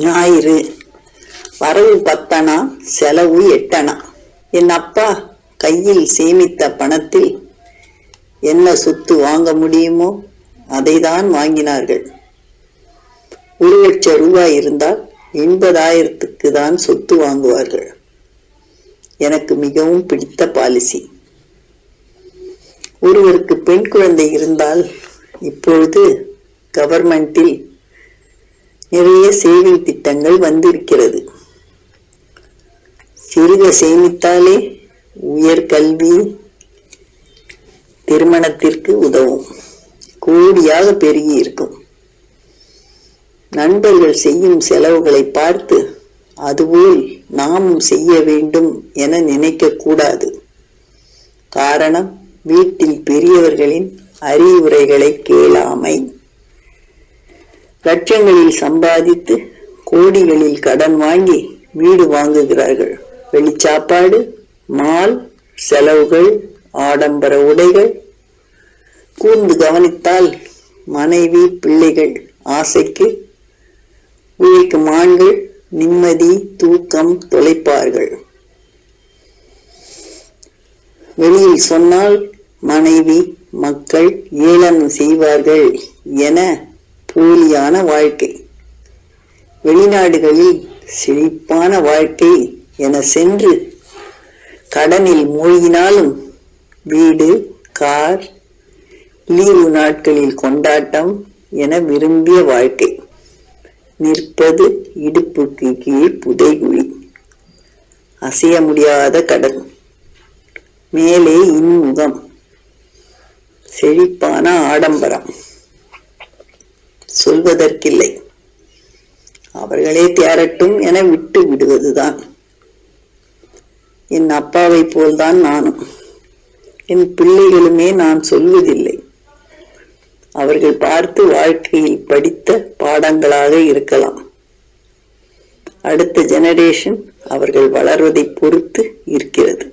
ஞாயிறு. வரவு பத்தனா செலவு எட்டனா. என் அப்பா கையில் சேமித்த பணத்தில் என்ன சொத்து வாங்க முடியுமோ அதை தான் வாங்கினார்கள். ஒரு லட்சம் ரூபாய் இருந்தால் எண்பதாயிரத்துக்கு தான் சொத்து வாங்குவார்கள். எனக்கு மிகவும் பிடித்த பாலிசி. ஒருவருக்கு பெண் குழந்தை இருந்தால் இப்பொழுது கவர்மெண்டில் நிறைய சேவிங் திட்டங்கள் வந்திருக்கிறது. சிறுக சேமித்தாலே உயர்கல்வி திருமணத்திற்கு உதவும். கூடியாக பெருகி இருக்கும். நண்பர்கள் செய்யும் செலவுகளை பார்த்து அதுபோல் நாமும் செய்ய வேண்டும் என நினைக்க கூடாது. காரணம் வீட்டில் பெரியவர்களின் அறிவுரைகளை கேளாமை. லட்சங்களில் சம்பாதித்து கோடிகளில் கடன் வாங்கி வீடு வாங்குகிறார்கள். வெளிச்சாப்பாடு மால் செலவுகள் ஆடம்பர உடைகள். கூர்ந்து கவனித்தால் மனைவி பிள்ளைகள் ஆசைக்கு உழைக்கும் ஆண்கள் நிம்மதி தூக்கம் தொலைப்பார்கள். வெளியில் சொன்னால் மனைவி மக்கள் ஏளனம் செய்வார்கள் என போலியான வாழ்க்கை. வெளிநாடுகளில் செழிப்பான வாழ்க்கை என சென்று கடனில் மூழ்கினாலும் வீடு கார் லீவு நாட்களில் கொண்டாட்டம் என விரும்பிய வாழ்க்கை. நிற்பது இடுப்புக்கு கீழ் புதைகுழி. அசைய முடியாத கடன். மேலே இன்முகம். செழிப்பான ஆடம்பரம். சொல்வதற்கில்லை. அவர்களே தேரட்டும் என விட்டு விடுவதுதான். என் அப்பாவை போல்தான் நானும். என் பிள்ளைகளுமே நான் சொல்வதில்லை. அவர்கள் பார்த்து வாழ்க்கையில் படித்த பாடங்களாக இருக்கலாம். அடுத்த ஜெனரேஷன் அவர்கள் வளர்வதை பொறுத்து இருக்கிறது.